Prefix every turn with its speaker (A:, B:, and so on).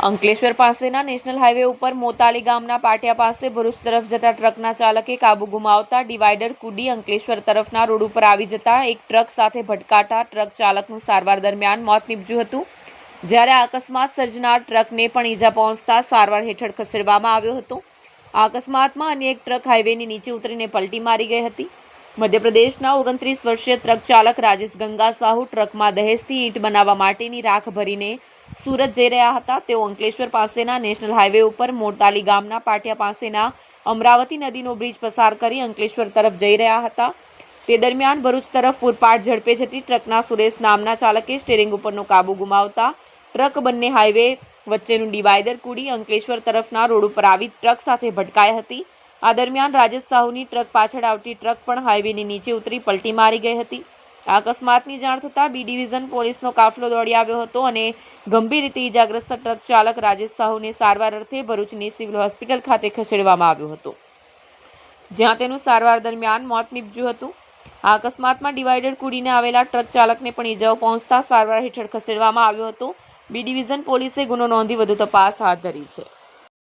A: અંકલેશ્વર પાસેના national highway ઉપર મોતાલી ગામના પાટિયા પાસે ભરૂચ તરફ જતા ટ્રકના ચાલકે કાબુ ગુમાવતા ડિવાઈડર કુડી અંકલેશ્વર તરફના રોડ ઉપર આવી જતા એક ટ્રક સાથે ભટકાતા ટ્રક ચાલકનું સારવાર દરમિયાન મોત નીપજ્યું હતું. જ્યારે અકસ્માત સર્જનાર ટ્રકને પણ ઈજા પહોંચતા સારવાર હેઠળ ખસેડવામાં આવ્યો હતો. આ અકસ્માતમાં અન્ય એક ટ્રક હાઈવેની નીચે ઉતરીને પલટી મારી ગઈ હતી. મધ્યપ્રદેશના ઓગણત્રીસ વર્ષીય ટ્રક ચાલક રાજેશ ગંગા સાહુ ટ્રકમાં દહેજથી ઈંટ બનાવવા માટેની રાખ ભરીને સુરત જઈ રહ્યા હતા. તેઓ અંકલેશ્વર પાસેના નેશનલ હાઈવે ઉપર મોરતાલી ગામના પાટિયા પાસેના અમરાવતી નદીનો બ્રિજ પસાર કરી અંકલેશ્વર તરફ જઈ રહ્યા હતા. તે દરમિયાન ભરૂચ તરફ પૂરપાટ ઝડપે જતી ટ્રકના સુરેશ નામના ચાલકે સ્ટેરિંગ ઉપરનો કાબુ ગુમાવતા ટ્રક બંને હાઈવે વચ્ચેનું ડિવાઈડર કૂડી અંકલેશ્વર તરફના રોડ ઉપર આવી ટ્રક સાથે ભટકાઈ હતી. આ દરમિયાન રાજેશ સાહુની ટ્રક પાછળ આવતી ટ્રક પણ હાઈવેની નીચે ઉતરી પલટી મારી ગઈ હતી. આ અકસ્માતની જાણ થતાં બી ડિવિઝન પોલીસનો કાફલો દોડી આવ્યો હતો અને ગંભીર રીતે ઈજાગ્રસ્ત ટ્રક ચાલક રાજેશ સાહુને સારવાર અર્થે ભરૂચની સિવિલ હોસ્પિટલ ખાતે ખસેડવામાં આવ્યો હતો. જ્યાં તેનું સારવાર દરમિયાન મોત નીપજ્યું હતું. આ અકસ્માતમાં ડિવાઈડર કુડીને આવેલા ટ્રક ચાલકને પણ ઈજાઓ પહોંચતા સારવાર હેઠળ ખસેડવામાં આવ્યો હતો. બી ડિવિઝન પોલીસે ગુનો નોંધી વધુ તપાસ હાથ ધરી છે.